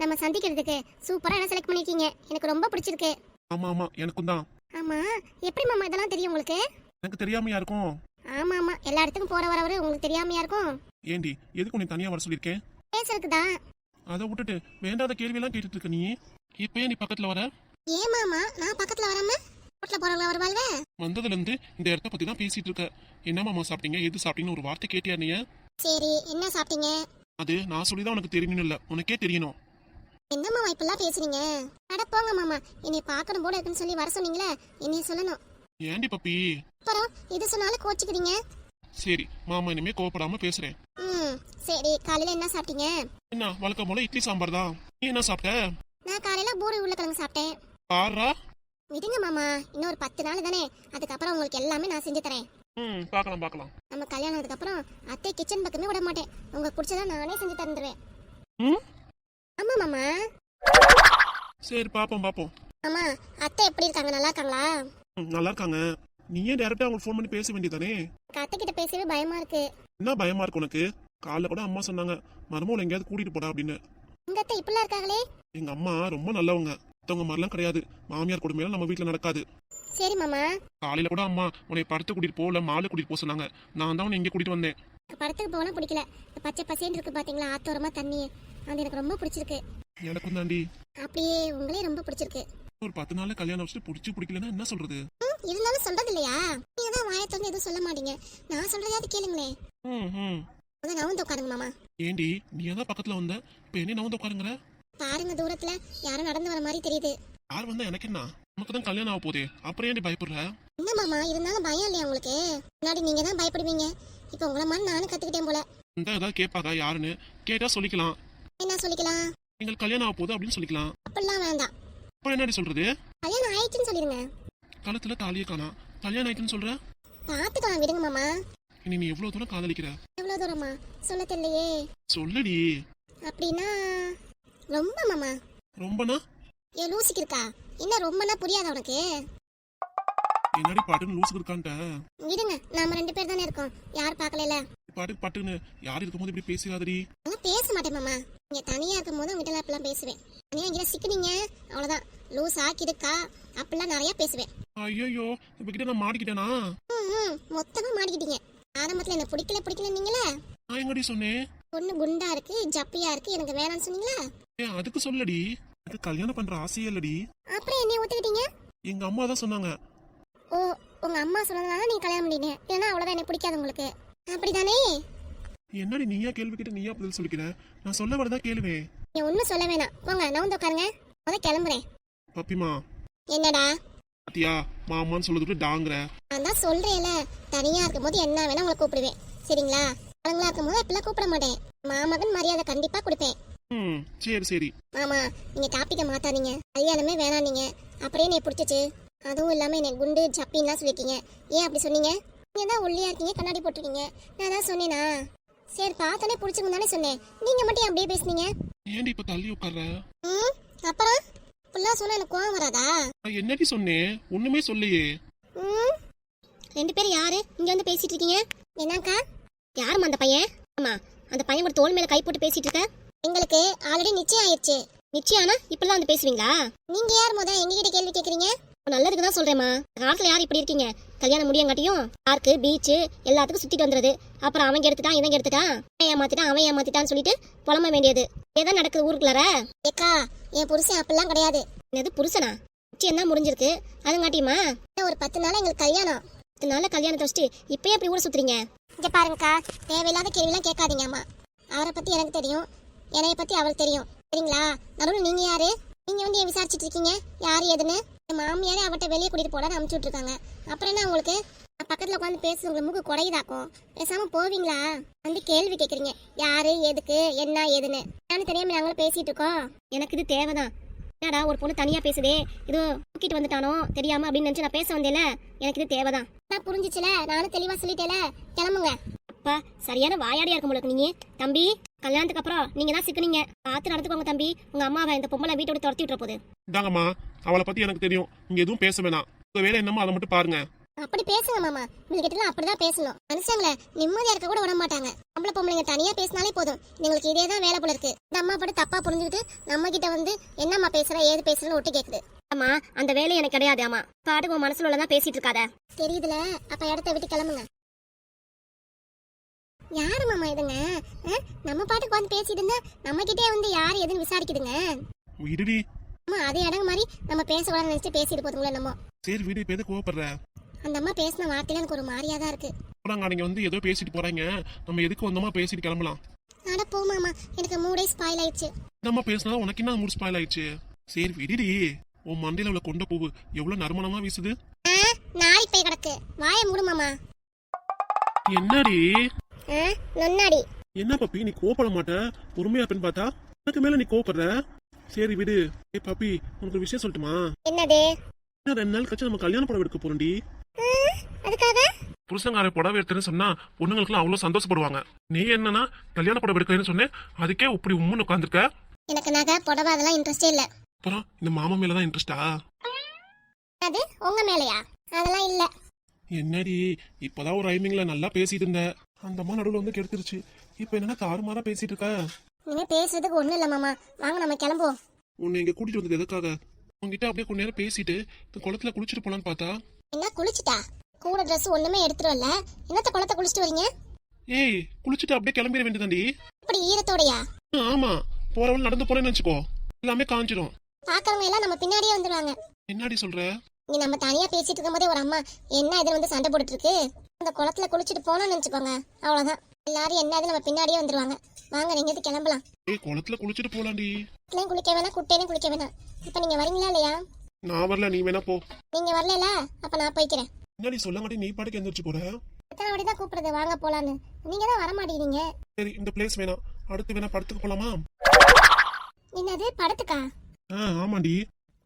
நம்ம சந்திக்கிறதுக்கு சூப்பரா என்ன செலக்ட் பண்ணிருக்கீங்க? எனக்கு ரொம்ப பிடிச்சிருக்கு. ஆமா ஆமா எனக்கும் தான். ஆமா எப்படி மாமா இதெல்லாம் தெரியும் உங்களுக்கு? எனக்கு தெரியாமையா இருக்கும்? ஆமா ஆமா எல்லா இடத்துக்கும் போற வரவரு உங்களுக்கு தெரியாமையா இருக்கும்? ஏண்டி எதுக்கு உன்னை தனியா வர சொல்லியிருக்கேன்? பேசுறதுக்கு தான். அதை விட்டுட்டு வேண்டாத கேள்வியெல்லாம் கேட்டுட்டு இருக்க நீ. இப்ப ஏன் நீ பக்கத்துல வர? ஏன் மாமா நான் பக்கத்துல வராம ரோட்ல போறவங்கள வருவாள்வே? வந்ததுல இருந்து இந்த இடத்த பத்தி தான் பேசிட்டு இருக்க. என்ன மாமா சாப்பிட்டீங்க? எது சாப்பிட்டீங்கன்னு ஒரு வார்த்தை கேட்டியா நீ? சரி என்ன சாப்பிட்டீங்க? அது நான் சொல்லிதான் உனக்கு தெரியணும் இல்ல. உனக்கே தெரியணும். என்ன மாமா இப்பெல்லாம் பேசுறீங்க? அட போங்க மாமா. என்னை பார்க்கணும் போல இருக்குன்னு சொல்லி வர சொன்னீங்களே என்னைய சொல்லணும். ஏண்டி பப்பி? அப்புறம் இது சொன்னாலும் கோச்சிக்கிறீங்க சரி மாமா இனிமே கோவப்படாம பேசுறேன். ம் சரி காலையில என்ன சாப்பிட்டீங்க? என்ன வழக்கம் போல இட்லி சாம்பார் தான். நீ என்ன சாப்பிட்ட? நான் காலையில பூரி உருளைக்கிழங்கு சாப்பிட்டேன். பாரா? விடுங்க மாமா இன்னொரு பத்து நாள் தானே. அதுக்கப்புறம் உங்களுக்கு எல்லாமே நான் செஞ்சு தரேன். ம் பார்க்கலாம் பார்க்கலாம். நம்ம கல்யாணத்துக்கு அப்புறம் அத்தை கிச்சன் பக்கமே விட மாட்டேன். உங்களுக்கு பிடிச்சதா நானே செஞ்சு தந்துடுவேன் ம்? சரி பாப்போம் பாப்போம். மாமா அத்தை எப்படி இருக்காங்க? நல்லா இருக்காங்களா? ம், நல்லா இருக்காங்க. நீ ஏன் டேரக்டா அவங்களுக்கு ஃபோன் பண்ணி பேச வேண்டியதானே அத்தை கிட்ட பேசவே பயமா இருக்கு. என்ன பயமா இருக்கு உனக்கு? காலைல கூட அம்மா சொன்னாங்க மருமகளை எங்கேயாவது கூட்டிட்டு போடா அப்படின்னு. உங்க அத்தை இப்படிலாம் இருக்காங்களே? எங்க அம்மா ரொம்ப நல்லவங்க. மத்தவங்க மாதிரிலாம் கிடையாது. மாமியார் கொடுமையெல்லாம் நம்ம வீட்ல நடக்காது. சரி மாமா. காலையில கூட அம்மா உன்னை படத்து கூட்டிட்டு போகல மாலை கூட்டிட்டு போக சொன்னாங்க. நான் தான் உன்னை இங்கே கூட்டிட்டு வந்தேன். எனக்கு படத்துக்கு போனா பிடிக்கல. இந்த பச்சை பசேன்னு இருக்கு பாத்தீங்களா? ஆத்தோரமா தண்ணி. அது எனக்கு ரொம்ப பிடிச்சிருக்கு. எனக்கும் தாண்டி. அப்படியே உங்களே ரொம்ப பிடிச்சிருக்கு. ஒரு பத்து நாள்ல கல்யாணம் வச்சுட்டு பிடிச்சி பிடிக்கலன்னா என்ன சொல்றது? ம், இருந்தாலும் சொல்றது இல்லையா நீங்க தான் வாயை திறந்து எதுவும் சொல்ல மாட்டீங்க. நான் சொல்றதையாவது கேளுங்களே. ம் ம். முதல்ல நவுந்து உட்காருங்க மாமா. ஏண்டி நீ தான் பக்கத்துல வந்த? இப்ப என்ன நான் வந்து உட்காருங்கிற பாருங்க தூரத்துல யாரும் நடந்து வர மாதிரி தெரியுது. யார் வந்தா எனக்கு என்ன? நமக்கு தான் கல்யாணம் ஆக போதே. அப்புறம் ஏன்டி பயப்படுற? என்ன மாமா? இருந்தாலும் பயம் இல்லையா உங்களுக்கு? முன்னாடி நீங்க தான் பயப்படுவீங்க. இப்போ உங்களை மாதிரி நானும் கத்துக்கிட்டேன் போல. இந்த ஏதாவது கேட்பாங்க யாருன்னு? கேட்டா சொல்லிக்கலாம். என்ன சொல்லிக்கலாம்? எங்களுக்கு கல்யாணம் ஆக போகுது அப்படின்னு சொல்லிக்கலாம். அப்படிலாம் வேண்டாம். அப்புறம் என்னடி சொல்றது? கல்யாணம் ஆயிடுச்சுன்னு சொல்லிடுங்க கழுத்துல தாலியே காணா. கல்யாணம் ஆயிட்டுன்னு சொல்ற? பார்த்துக்கலாம் விடுங்க மாமா. இனி நீ எவ்வளவு தூரம் காதலிக்கிற? எவ்வளவு தூரமா? சொல்ல தெரியலையே. சொல்லடி. அப்படின்னா ரொம்ப மாமா. ரொம்பனா? ஏ லூசிக்கு இருக்கா? என்ன ரொம்பனா புரியாதா உனக்கு? என்னடி பாட்டுன்னு லூசுக்கு இருக்கான்ட்ட? விடுங்க நாம ரெண்டு பேர் தானே இருக்கோம். யார் பார்க்கல பாட்டுக்கு பாட்டுன்னு யார் இருக்கும்போது இப்படி பேசிடாதடி நான் பேச மாட்டேன் மாமா. நீங்க தனியா இருக்கும் போது உங்ககிட்ட அப்பெல்லாம் பேசுவேன். தனியா இங்கே சிக்கினீங்க அவ்வளவுதான். லூஸ் ஆக்கிருக்கா அப்படிலாம் நிறைய பேசுவேன். ஐயோ இப்ப கிட்ட நான் மாட்டிக்கிட்டேனா? ம், மொத்தமா மாட்டிக்கிட்டீங்க. ஆரம்பத்துல என்ன பிடிக்கல பிடிக்கல நீங்களே நான் எங்கடி சொன்னேன்? பொண்ணு குண்டா இருக்கு ஜப்பியா இருக்கு எனக்கு வேணாம்னு சொன்னீங்களா? ஏன் அதுக்கு சொல்லடி. எனக்கு கல்யாணம் பண்ற ஆசையே இல்லடி. அப்புறம் என்னைய ஒத்துக்கிட்டீங்க? எங்க அம்மா தான் சொன்னாங்க. ஓ உங்க அம்மா சொன்னதுனால நீங்க கல்யாணம் பண்ணீங்க இல்லைன்னா அவ்வளவுதான் எனக்கு பிடிக்காது உங்களுக்கு. அப்படிதானே? என்னடி நீயா கேள்வி கிட்ட நீயா பதில் சொல்லிக்கிற? நான் சொல்ல வரதா கேளுவேன் நீ ஒன்றும் சொல்ல வேணாம். போங்க நான் வந்து உட்காருங்க. முத கிளம்புறேன். பப்பிமா. என்னடா? பாத்தியா மாமான்னு சொல்லுது டாங்கிற. நான் தான் சொல்றேன்ல தனியா இருக்கும்போது என்ன வேணா உங்களை கூப்பிடுவேன். சரிங்களா? ஆளுங்களா இருக்கும்போது இப்பெல்லாம் கூப்பிட மாட்டேன். மாமகன் மரியாதை கண்டிப்பா கொடுப்பேன். ம் சரி சரி. மாமா நீங்க டாப்பிக்க மாத்தாதீங்க. கல்யாணமே வேணாம் நீங்க அப்படியே நீ பிடிச்சிச்சு? அதுவும் இல்லாம என்னை குண்டு ஜப்பின்லாம் சொல்லிருக்கீங்க ஏன் அப்படி சொன்னீங்க? நீங்க தான் ஒல்லியா? இருக்கீங்க கண்ணாடி போட்டிருக்கீங்க நான் தான் சொன்னேனா? சரி பார்த்தோன்னே பிடிச்சிங்க தானே சொன்னேன். நீங்க மட்டும் ஏன் அப்படியே பேசுனீங்க? ஏன்டி இப்ப தள்ளி உட்கார்ற ம் அப்புறம்? ஃபுல்லா சொன்னா எனக்கு கோவம் வராதா? நான் என்னடி சொன்னேன்? ஒண்ணுமே சொல்லையே. ம். ரெண்டு பேரும் யாரு? இங்க வந்து பேசிட்டு இருக்கீங்க? என்னக்கா? யாரும்மா அந்த பையன்? ஆமா அந்த பையன் கூட தோல் மேல கை போட்டு பேசிட்டு இருக்க. எங்களுக்கு ஆல்ரெடி நிச்சயம் ஆயிருச்சு. நிச்சயம் ஆனா இப்பெல்லாம் வந்து பேசுவீங்களா? நீங்க யார் முத? எங்ககிட்ட கேள்வி கேக்குறீங்க? நல்லதுக்கு தான் சொல்றேம்மா. காலத்துல யார் இப்படி இருக்கீங்க? கல்யாணம் முடியங்காட்டியும் பார்க்கு பீச் எல்லாத்துக்கும் சுத்திட்டு வந்துருது அப்புறம் அவன் எடுத்துட்டான் இவன் எடுத்துட்டான். அவன் ஏமாத்திட்டான் அவன் ஏமாத்திட்டான்னு சொல்லிட்டு புலம்ப வேண்டியது. ஏதான் நடக்குது ஊருக்குள்ளார? ஏக்கா என் புருஷன் அப்படிலாம் கிடையாது. என்னது புருஷனா? நிச்சயம் தான் முடிஞ்சிருக்கு. அதுங்காட்டியுமா? ஒரு பத்து நாள் எங்களுக்கு கல்யாணம். பத்து நாள்ல கல்யாணத்தை வச்சுட்டு இப்பயே அப்படி ஊரை சுத்துறீங்க? இங்க பாருங்கக்கா தேவையில்லாத கேள்விலாம் கேட்காதீங்க அம்மா அவரை பத்தி எனக்கு தெரியும். என்னைய பத்தி அவருக்கு தெரியும். சரிங்களா? நடுவில் நீங்க யாரு? நீங்க வந்து ஏன் விசாரிச்சுட்டு இருக்கீங்க? யாரு எதுன்னு என் மாமியாரே அவட்ட வெளியே கூட்டிட்டு போடான்னு அமுச்சு விட்டுருக்காங்க. அப்புறம் என்ன உங்களுக்கு? பக்கத்தில் பக்கத்துல உட்காந்து பேசுறது உங்களுக்கு மூக்கு குறையுதாக்கும்? பேசாம போவீங்களா? வந்து கேள்வி கேக்குறீங்க. யாரு எதுக்கு என்ன ஏதுன்னு. நான் தெரியாம நாங்களும் பேசிட்டு இருக்கோம். எனக்கு இது தேவைதான். என்னடா ஒரு பொண்ணு தனியா பேசுதே இதோ தூக்கிட்டு வந்துட்டானோ தெரியாம அப்படின்னு நினைச்சு நான் பேச வந்தேல எனக்கு இது தேவைதான். நான் புரிஞ்சிச்சுல நானும் தெளிவா சொல்லிட்டேல கிளம்புங்க. அப்பா சரியான வாயாடியா இருக்கும் உங்களுக்கு நீங்க. தம்பி கல்யாணத்துக்கு அப்புறம் நீங்க தான் சிக்குனீங்க. பார்த்து நடந்துக்கோங்க தம்பி. உங்க அம்மாவை இந்த பொம்பளை வீட்டை விட்டு துரத்தி விட்டுற போகுது இந்தாங்கம்மா அவளை பத்தி எனக்கு தெரியும். இங்க எதுவும் பேச வேணாம். உங்க வேலை என்னமோ அதை மட்டும் பாருங்க. அப்படி பேசுங்க மாமா. உங்ககிட்ட அப்படிதான் பேசணும். மனுஷங்கள நிம்மதியா இருக்க கூட விட மாட்டாங்க. நம்மள பொம்பளைங்க தனியா பேசினாலே போதும். எங்களுக்கு இதே தான் வேலை போல இருக்கு. இந்த அம்மா பாட்டு தப்பா புரிஞ்சுக்கிட்டு நம்ம கிட்ட வந்து என்னம்மா பேசுற ஏது பேசுறன்னு ஒட்டு கேக்குது. அம்மா அந்த வேலை எனக்கு கிடையாது அம்மா. பாட்டுக்கு உன் மனசுல உள்ளதான் பேசிட்டு இருக்காத. தெரியுதுல. அப்ப இடத்த விட்டு கிளம்புங்க. யாரு மாமா இதுங்க? நம்ம பாட்டுக்கு வந்து பேசிட்டு இருந்தா நம்ம கிட்டே வந்து யாரு எதுன்னு விசாரிக்குதுங்க? விடுடி அம்மா அதே இடங்க மாதிரி நம்ம பேசக்கூடாதுன்னு நினைச்சு பேசிட்டு போதுங்களே நம்ம. சரி வீடு இப்ப எதுக்கு கோவப்படுற? அந்த அம்மா பேசின வார்த்தையில எனக்கு ஒரு மாதிரியா தான் இருக்கு. போறாங்க நீங்க வந்து ஏதோ பேசிட்டு போறாங்க. நம்ம எதுக்கு வந்தோமா பேசிட்டு கிளம்பலாம்? அட போ மாமா எனக்கு மூடே ஸ்பாயில் ஆயிடுச்சு. நம்ம பேசினா? உனக்கு என்ன மூடு ஸ்பாயில் ஆயிடுச்சு? சரி விடுடி. உன் மண்டையில உள்ள கொண்ட பூவு எவ்வளவு நறுமணமா வீசுது? ஆ, நாரி போய் கிடக்கு. வாயை மூடு மாமா. என்னடி? நொன்னாடி. என்ன பப்பி நீ கோவப்பட மாட்ட? பொறுமையா இருப்பேன்னு பார்த்தா? எனக்கு மேல நீ கோவப்படுற? சரி விடு. ஏ பப்பி உனக்கு ஒரு விஷயம் சொல்லட்டுமா? என்னது? இன்னும் ரெண்டு நாள் கழிச்சு நம்ம கல்யாண புடவை எடுக்க போறோம்டி அதுக்காக? புருஷங்கார புடவை எடுத்துன்னு சொன்னா பொண்ணுங்களுக்குலாம் அவ்வளவு சந்தோஷப்படுவாங்க. நீ என்னன்னா கல்யாண புடவை எடுக்கிறேன்னு சொன்னேன் அதுக்கே இப்படி உம்முன்னு உட்காந்துருக்க எனக்கு நகை புடவை அதெல்லாம் இன்ட்ரெஸ்டே இல்ல. அப்புறம் இந்த மாமா மேலதான் இன்ட்ரெஸ்டா அது உங்க மேலையா? அதெல்லாம் இல்ல. என்னடி இப்பதான் ஒரு ரைமிங்ல நல்லா பேசிட்டு இருந்த. அந்த அம்மா நடுவுல வந்து கெடுத்துருச்சு. இப்ப என்னன்னா தாறுமாறா பேசிட்டு இருக்க? நீங்க பேசுறதுக்கு ஒண்ணும் இல்ல மாமா. வாங்க நம்ம கிளம்புவோம். உன்னை இங்க கூட்டிட்டு வந்தது எதுக்காக? உன்கிட்ட அப்படியே கொஞ்ச நேரம் பேசிட்டு இந்த குளத்துல குளிச்சுட்டு போலான்னு பார்த்தா. என்ன குளிச்சுட்டா? கூட Dress ஒண்ணுமே எடுத்துட்டு வரல. என்னத்த குளத்தை குளிச்சுட்டு வரீங்க? ஏய் குளிச்சுட்டு அப்படியே கிளம்பிட வேண்டியதாண்டி இப்படி ஈரத்தோடையா? ஆமா. போறவள் நடந்து போறேன்னு வச்சுக்கோ எல்லாமே காஞ்சிரும். பாக்குறவங்க எல்லாம் நம்ம பின்னாடியே வந்துருவாங்க. என்னடி சொல்ற? நீ நம்ம தனியா பேசிட்டு இருக்கும்போதே ஒரு அம்மா என்ன இதுல வந்து சண்டை போட்டுட்டு இருக்கு? அந்த குளத்துல குளிச்சுட்டு போனோம்னு நினைச்சுக்கோங்க. அவ்வளவுதான். எல்லாரும் என்ன நம்ம பின்னாடியே வந்துருவாங்க. வாங்க நீங்க இது கிளம்பலாம். ஏய் குளத்துல குளிச்சுட்டு போலாண்டி. குட்டையும் குளிக்க வேணாம் குட்டையிலும் குளிக்க வேணாம். இப்ப நீங்க வரீங்களா இல்லையா? நான் வரல நீ வேணா போ. நீங்க வரல அப்ப நான் போய்க்கிறேன். என்னடி சொல்ல மாட்டே நீ பாட்டுக்கு எந்திரிச்சு போற? எத்தனை வாட்டி தான் கூப்பிடுறது. வாங்க போலான்னு. நீங்க தான் வர மாட்டேங்கிறீங்க. சரி இந்த பிளேஸ் வேணாம் அடுத்து வேணா படத்துக்கு போலாமா? என்னது படத்துக்கா? ஆ ஆமாண்டி.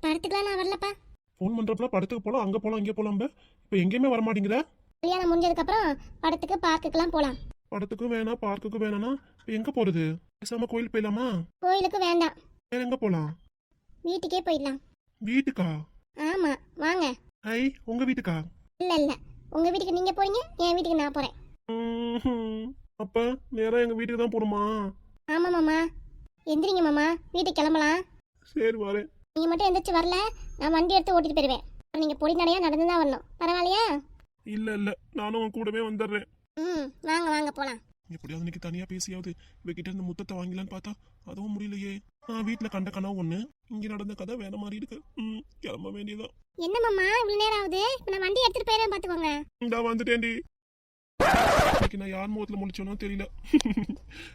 படத்துக்குலாம் நான் வரலப்பா. ஃபோன் பண்றப்பல படத்துக்கு போலாம் அங்க போலாம் இங்க போலாம் இப்ப எங்கேயுமே வர மாட்டேங்கிற? கல்யாணம் முடிஞ்சதுக்கு அப்புறம் படத்துக்கு பார்க்குக்கெல்லாம் போலாம். படத்துக்கும் வேணாம் பார்க்குக்கும் வேணாம்னா எங்க போறது? பேசாம கோயில் போயிடலாமா? கோயிலுக்கு வேண்டாம். வேற எங்க போலாம்? வீட்டுக்கே போயிடலாம். வீட்டுக்கா? ஆமா வாங்க. ஐ உங்க வீட்டுக்கா? இல்ல இல்ல. உங்க வீட்டுக்கு நீங்க போறீங்க என் வீட்டுக்கு நான் போறேன். ம்ஹும். அப்ப நேரா எங்க வீட்டுக்கு தான் போகணுமா ஆமா மாமா. எந்திரிங்க மாமா. வீட்டுக்கு கிளம்பலாம். சரி வரேன். நீங்க மட்டும் எந்திரிச்சு வரல நான் வண்டி எடுத்து ஓட்டிட்டு போயிருவேன் அப்புறம் நீங்க பொடி நடையா நடந்து தான் வரணும். பரவாயில்லையா? இல்ல இல்ல. நானும் உன் கூடவே வந்துடுறேன். ம் வாங்க வாங்க போலாம். எப்படியாவது இன்னைக்கு தனியா பேசியாவது இவகிட்ட இருந்து முத்தத்தை வாங்கலான்னு பார்த்தா அதுவும் முடியலையே. நான் வீட்டுல கண்ட கனவு ஒண்ணு. இங்க நடந்த கதை வேற மாதிரி இருக்கு. ம், கிளம்ப வேண்டியதான் என்ன மாமா இவ்வளவு நேரம் ஆகுது? இப்ப நான் வண்டி எடுத்துட்டு போயிடுறேன் பாத்துக்கோங்க. இந்தா வந்துட்டேன்டி. இன்னைக்கு நான் யார் முகத்துல முடிச்சோனோ தெரியல.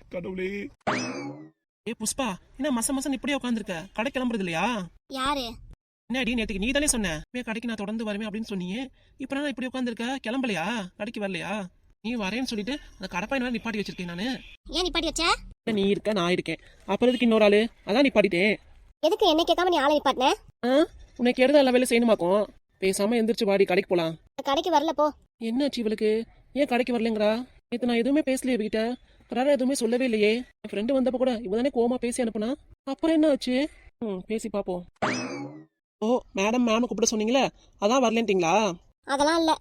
கடவுளே. ஏ புஷ்பா என்ன மச மசன் இப்படியே உட்காந்துருக்க கடை கிளம்புறது இல்லையா யாரு? என்னடி நேத்துக்கு நீ தானே சொன்ன? "மே, கடைக்கு நான் தொடர்ந்து வருவேன் அப்படின்னு சொன்னீங்க. இப்ப நான் இப்படி உட்காந்துருக்க கிளம்பலையா? கடைக்கு வரலையா? நீ வரேன்னு சொல்லிட்டு அந்த கடப்பாயினால நிப்பாட்டி வச்சிருக்கேன் நானு. ஏன் நிப்பாட்டி வச்ச? நீ இருக்க நான் இருக்கேன். அப்புறம் எதுக்கு இன்னொரு ஆளு. அதான் நிப்பாட்டிட்டேன். எதுக்கு என்ன கேட்காம நீ ஆளை நிப்பாட்டின? உனக்கு எடுத எல்லா வேலை செய்யணுமாக்கும்? பேசாம எந்திரிச்சு வாடி கடைக்கு போலாம். கடைக்கு வரல போ. என்னாச்சு இவளுக்கு? ஏன் கடைக்கு வரலங்கிறா? நேத்து நான் எதுவுமே பேசலையே இவகிட்ட. பிறகு எதுவுமே சொல்லவே இல்லையே. என் ஃப்ரெண்டு வந்தப்ப கூட இவ தானே கோமா பேசி அனுப்புனா? அப்புறம் என்ன ஆச்சு? ம் பேசி பாப்போம். ஓ மேடம் மேம் கூப்பிட சொன்னீங்களே? அதான் வரலன்ட்டீங்களா? அதெல்லாம் இல்ல.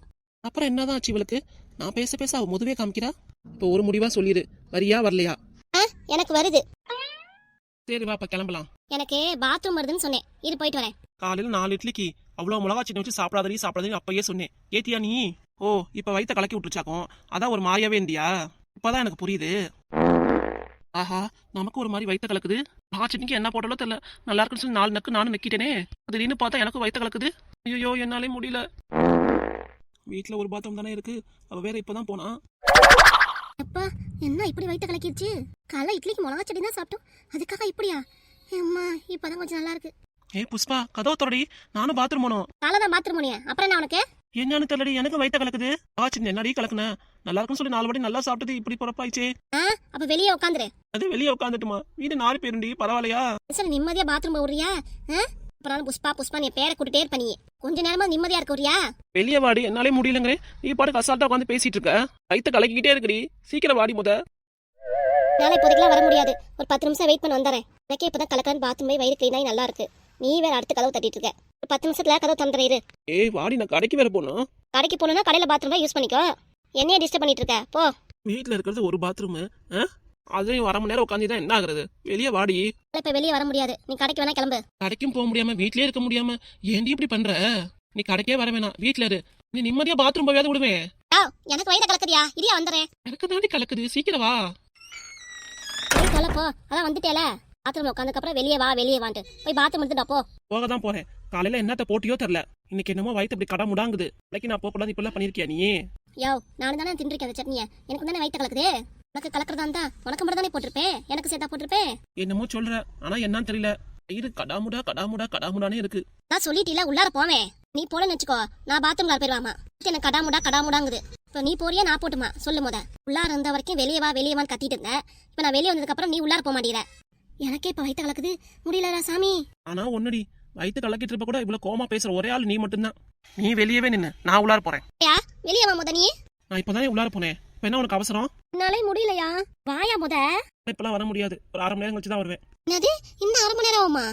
அப்புறம் என்னதான் ஆச்சு இவளுக்கு? நான் பேச பேச அவ முதுவே காமிக்கிறா? இப்போ ஒரு முடிவா சொல்லிடு. வரியா வரலையா? எனக்கு வருது. சரி வா அப்ப கிளம்பலாம். எனக்கு பாத்ரூம் வருதுன்னு சொன்னேன். இரு போயிட்டு வரேன். காலையில நாலு இட்லிக்கு அவ்வளவு மிளகா சட்னி வச்சு சாப்பிடாதடி சாப்பிடாதடி அப்பயே சொன்னேன். ஏத்தியா நீ? ஓ இப்ப வயித்த கலக்கி விட்டுருச்சாக்கும். அதான் ஒரு மாதிரியாவே இருந்தியா? இப்பதான் எனக்கு புரியுது. ஆஹா நமக்கு ஒரு மாதிரி வயித்த கலக்குது. மிளகா சட்னிக்கு என்ன போட்டாலும் தெரியல. நல்லா இருக்குன்னு சொல்லி நாலு நக்கு நானும் நக்கிட்டேனே திடீர்னு பார்த்தா எனக்கு வயித்த கலக்குது. ஐயோ என்னாலே முடியல. வீட்ல ஒரு பாத்ரூம் தானே இருக்கு. அவ வேற இப்பதான் போனா. அப்பா என்ன இப்படி வயிற்று கலக்கிடுச்சு காலை இட்லிக்கு மிளகா சட்னி தான் சாப்பிட்டோம். அதுக்காக இப்படியா? அம்மா இப்பதான் கொஞ்சம் நல்லா இருக்கு. ஏ புஷ்பா கதவு தொடடி நானும் பாத்ரூம் போனோம் காலை தான் பாத்ரூம் போனியா. அப்புறம் என்ன உனக்கு? என்னன்னு தெரியலடி எனக்கு வயித்த கலக்குது. சட்னி என்னடி கலக்குன? நல்லா இருக்குன்னு சொல்லி நாலு வாட்டி நல்லா சாப்பிட்டது இப்படி பொறப்பாயிச்சே. அப்ப வெளியே உட்காந்துரு அது வெளியே உட்காந்துட்டுமா வீடு நாலு பேருண்டி பரவாயில்லையா? சரி நிம்மதியா பாத்ரூம் போறியா அப்புறம் புஷ்பா புஷ்பா நீ பேரை கூட்டிட்டே இருப்ப நீ. கொஞ்ச நேரமா நிம்மதியா இருக்க வெளியே வாடி என்னாலே முடியலங்கிறேன் நீ பாட்டுக்கு அசால்ட்டா உட்காந்து பேசிட்டு இருக்க. வயித்த கலக்கிக்கிட்டே இருக்குடி. சீக்கிரம் வாடி முத. நாளை இப்போதைக்குலாம் வர முடியாது. ஒரு பத்து நிமிஷம் வெயிட் பண்ண வந்துடுறேன். எனக்கே இப்பதான் கலக்கான்னு பாத்ரூம் போய் வயிறு கிளீனாகி நல்லா இருக்கு. நீ வேற அடுத்த கதவு தட்டிட்டு இருக்க. பத்து நிமிஷத்துல கதவு திறந்துரு ஏய் வாடி நான் கடைக்கு வேற போகணும் கடைக்கு போகணும்னா கடையில பாத்ரூம் யூஸ் பண்ணிக்கோ. என்னைய டிஸ்டர்ப் பண்ணிட்டு இருக்க. போ. வீட்டில் இருக்கிறது ஒரு பாத்ரூமு அதுலயும் அரை மணி நேரம் உட்காந்து தான் என்ன ஆகுறது? வெளியே வாடி. இப்ப வெளியே வர முடியாது. நீ கடைக்கு வேணா கிளம்பு. கடைக்கும் போக முடியாம வீட்லயே இருக்க முடியாம ஏன்டி இப்படி பண்ற? நீ கடைக்கே வர வேணாம். வீட்ல இரு. நீ நிம்மதியா பாத்ரூம் போயாவது விடுவேன் ஆ எனக்கு வயிற்ற கலக்குதியா? இரியா வந்துடுறேன் எனக்கு தாண்டி கலக்குது. சீக்கிரம் வா. போய் தொலை போ. அதான் வந்துட்டேல. பாத்ரூம் உட்காந்ததுக்கப்புறம் வெளியே வா வெளியே வான்ட்டு. போய் பாத்ரூம் எடுத்துட்டா போ. போக தான் போறேன். காலையில என்னத்த போட்டியோ தெரியல. இன்னைக்கு என்னமோ வயித்து இப்படி கடை முடாங்குது. இன்னைக்கு நான் போகக்கூடாது இப்பெல்லாம் பண்ணிருக்கியா நீ? யோ நானும் தானே தின்றுருக்கேன் அந்த சட்னியை. எனக்கு தானே வயிற்ற கலக்குது? உனக்கு கலக்குறதா இருந்தா உனக்கு மட்டும் தானே போட்டிருப்பேன் எனக்கு சேர்த்தா போட்டிருப்பேன் என்னமோ சொல்ற. ஆனா என்னன்னு தெரியல. வயிறு கடாமுடா கடாமுடா கடாமுடானே இருக்கு. நான் சொல்லிட்டீல உள்ளார போவேன். நீ போலன்னு வச்சுக்கோ நான் பாத்ரூம்ல போயிருவாமா? எனக்கு கடாமுடா கடாமுடாங்குது இப்போ நீ போறியா நான் போட்டுமா? சொல்லு முத. உள்ளார இருந்த வரைக்கும் வெளியே வா வெளியே வான்னு கத்திட்டு இருந்தேன். இப்போ நான் வெளியே வந்ததுக்கு அப்புறம் நீ உள்ளார போக மாட்டேங்கிற. எனக்கே இப்போ வயிற்று கலக்குது. முடியலடா சாமி. ஆனா ஒண்ணுடி. வயிற்று கலக்கிட்டு இருப்ப கூட இவ்வளவு கோமா பேசுற ஒரே ஆள் நீ மட்டும்தான். நீ வெளியவே நின்னு. நான் உள்ளார போறேன். வெளியே வா முத நீ. நான் இப்பதானே உள்ளார போனேன்? இப்ப என்ன உனக்கு அவசரம்? என்னாலே முடியலையா? வாயா முத. இப்பெல்லாம் வர முடியாது. ஒரு அரை மணி நேரம் கழிச்சு தான் வருவேன். என்னது? இன்னும் அரை மணி நேரம் ஆகுமா?